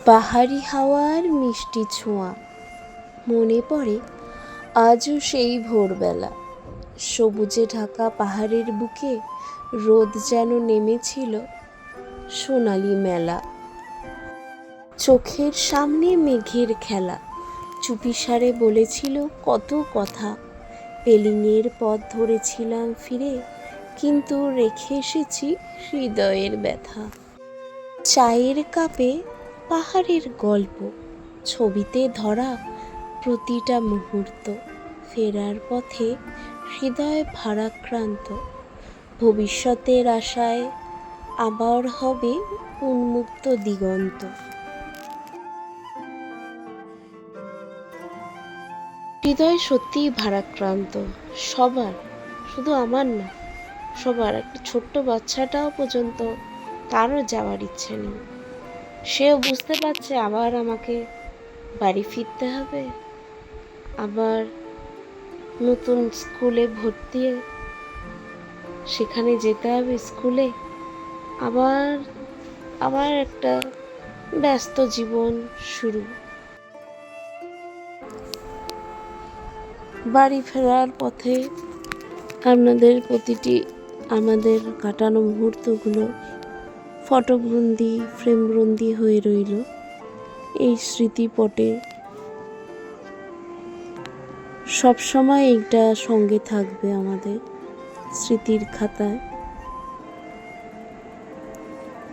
পাহাড়ি হাওয়ার মিষ্টি ছোঁয়া। মনে পড়ে আজও সেই ভোরবেলা। সবুজে ঢাকা পাহাড়ের বুকে রোদ যেন নেমেছিল সোনালি মেলা। চোখের সামনে মেঘের খেলা। চুপিসারে বলেছিল কত কথা। পেলিংয়ের পথ ধরেছিলাম ফিরে, কিন্তু রেখে এসেছি হৃদয়ের ব্যথা। চায়ের কাপে পাহাড়ের গল্প। ছবিতে ধরা প্রতিটা মুহূর্ত। ফেরার পথে হৃদয় ভারাক্রান্ত। ভবিষ্যতের আশায় আবার হবে উন্মুক্ত দিগন্ত। হৃদয় সত্যিই ভারাক্রান্ত। সবার, শুধু আমার না, সবার। একটা ছোট্ট বাচ্চাটাও পর্যন্ত তারও যাওয়ার ইচ্ছে নেই। সেও বুঝতে পারছে আবার আমাকে বাড়ি ফিরতে হবে। আবার নতুন স্কুলে ভর্তি সেখানে যেতে হবে স্কুলে। আবার আবার একটা ব্যস্ত জীবন শুরু। বাড়ি ফেরার পথে আপনাদের প্রতিটি আমাদের কাটানো মুহূর্তগুলো ফটোবন্দি, ফ্রেমবন্দি হয়ে রইল এই স্মৃতিপটে। সবসময় এইটা সঙ্গে থাকবে আমাদের স্মৃতির খাতায়।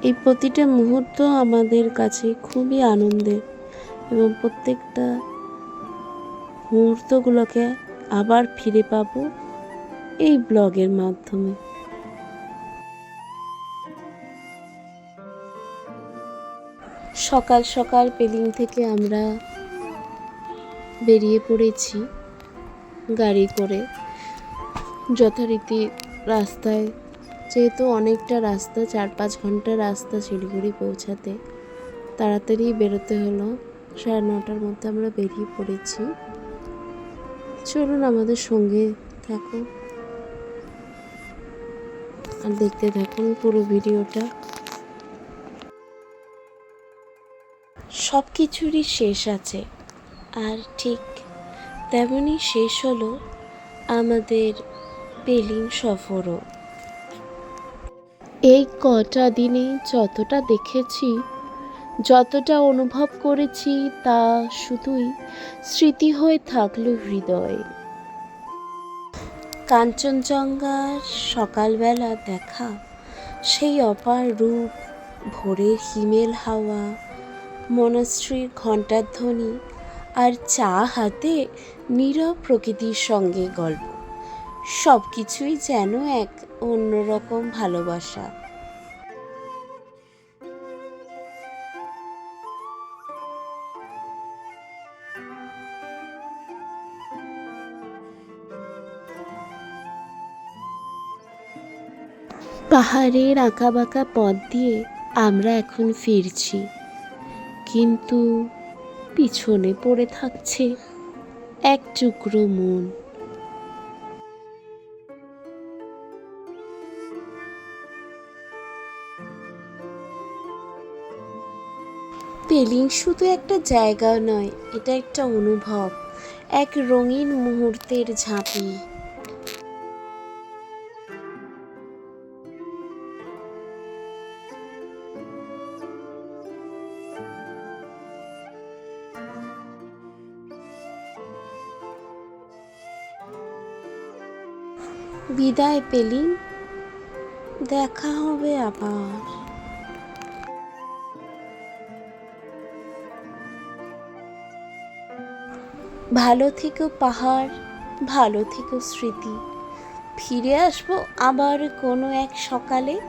এই প্রতিটা মুহূর্ত আমাদের কাছে খুবই আনন্দের এবং প্রত্যেকটা মুহূর্তগুলোকে আবার ফিরে পাবো এই ব্লগের মাধ্যমে। সকাল সকাল পেলিং থেকে আমরা বেরিয়ে পড়েছি গাড়ি করে। যথারীতি রাস্তায়, যেহেতু অনেকটা রাস্তা, চার পাঁচ ঘণ্টা রাস্তা শিলিগুড়ি পৌঁছাতে, তাড়াতাড়ি বেরোতে হলো। সাড়ে নটার মধ্যে আমরা বেরিয়ে পড়েছি। চলুন আমাদের সঙ্গে থাকুন। আর দেখতে থাকুন পুরো ভিডিওটা। সব কিছুরই শেষ আছে। আর ঠিক তেমনই শেষ হলো আমাদের পেলিং সফরও। এই কটা দিনে যতটা দেখেছি, যতটা অনুভব করেছি, তা শুধুই স্মৃতি হয়ে থাকল হৃদয়ে। কাঞ্চনজঙ্ঘার সকালবেলা দেখা সেই অপার রূপ, ভোরের হিমেল হাওয়া মনশ্রীর ঘণ্টার ধ্বনি আর চা হাতে নীরব প্রকৃতির সঙ্গে গল্প। সব কিছুই যেন এক অন্যরকম ভালোবাসা। পাহাড়ের আঁকা বাঁকা পথ দিয়ে আমরা এখন ফিরছি। কিন্তু পিছনে পড়ে থাকছে এক টুকরো মন। পেলিং শুধু একটা জায়গা নয়, এটা একটা অনুভব, এক রঙিন মুহূর্তের ঝাঁপি। বিদায় পেলি? দেখা হবে আবার। ভালো থেকো পাহাড়, ভালো থেকো স্মৃতি। ফিরে আসব আবার কোনো এক সকালে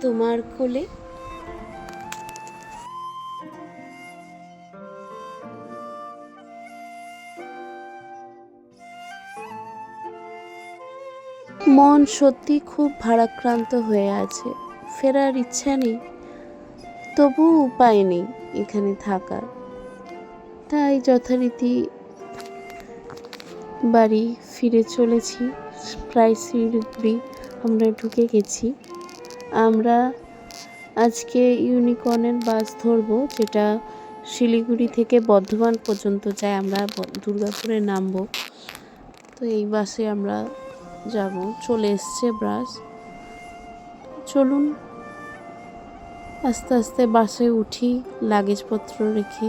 তোমার কোলে। মন সত্যি খুব ভারাক্রান্ত হয়ে আছে। ফেরার ইচ্ছা নেই তবু উপায় নেই এখানে থাকার। তাই যথারীতি বাড়ি ফিরে চলেছি। প্রায় শিলিগুড়ি আমরা ঢুকে গেছি। আমরা আজকে ইউনিকর্নের বাস ধরবো, যেটা শিলিগুড়ি থেকে বর্ধমান পর্যন্ত যায়। আমরা দুর্গাপুরে নামবো। তো এই বাসে আমরা যাব চলে এসছে ব্রাশ। চলুন আস্তে আস্তে বাসে উঠি লাগেজপত্র রেখে।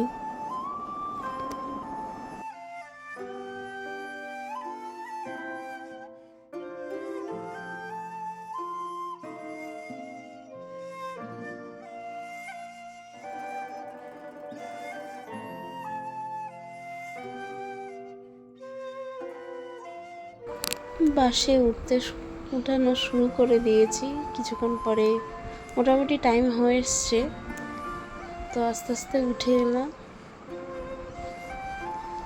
বাসে উঠতে উঠানো শুরু করে দিয়েছি কিছুক্ষণ পরে। মোটামুটি টাইম হয়ে এসছে। তো আস্তে আস্তে উঠে এলাম।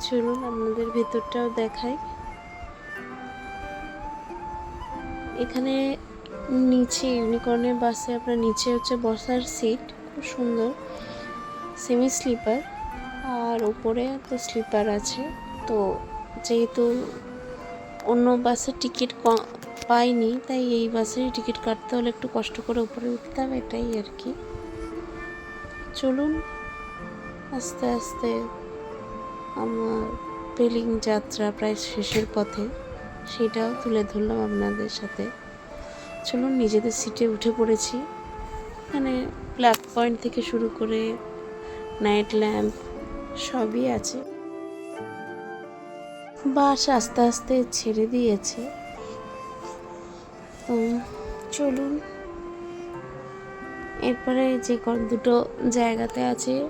চলুন আপনাদের ভেতরটাও দেখাই। এখানে নিচে ইউনিকর্নের বাসে আপনার নিচে হচ্ছে বসার সিট খুব সুন্দর। সেমি স্লিপার আর ওপরে তো স্লিপার আছে। তো যেহেতু অন্য বাসের টিকিট পাইনি, তাই এই বাসেরই টিকিট কাটতে হলে একটু কষ্ট করে উপরে উঠতাম এটাই আর কি। চলুন, আস্তে আস্তে আমার পেলিং যাত্রা প্রায় শেষের পথে, সেটাও তুলে ধরলাম আপনাদের সাথে। চলুন, নিজেদের সিটে উঠে পড়েছি। মানে ব্ল্যাক পয়েন্ট থেকে শুরু করে নাইট ল্যাম্প সবই আছে। বাস আস্তে আস্তে ছেড়ে দিয়েছে। চলুন। এরপরে যে দুটো জায়গাতে আছে,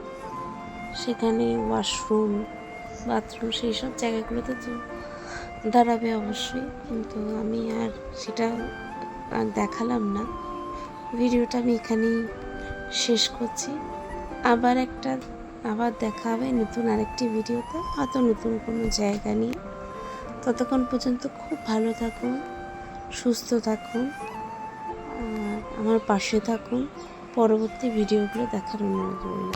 সেখানে ওয়াশরুম, বাথরুম, সেই সব জায়গাগুলোতে দাঁড়াবে অবশ্যই। কিন্তু আমি আর সেটা আর দেখালাম না। ভিডিওটা আমি এখানেই শেষ করছি। আবার একটা আবার দেখা হবে নতুন আরেকটি ভিডিওতে, হয়তো নতুন কোনো জায়গা নিয়ে। ততক্ষণ পর্যন্ত খুব ভালো থাকুন, সুস্থ থাকুন আমার পাশে থাকুন। পরবর্তী ভিডিওগুলো দেখার অনুরোধ রইল।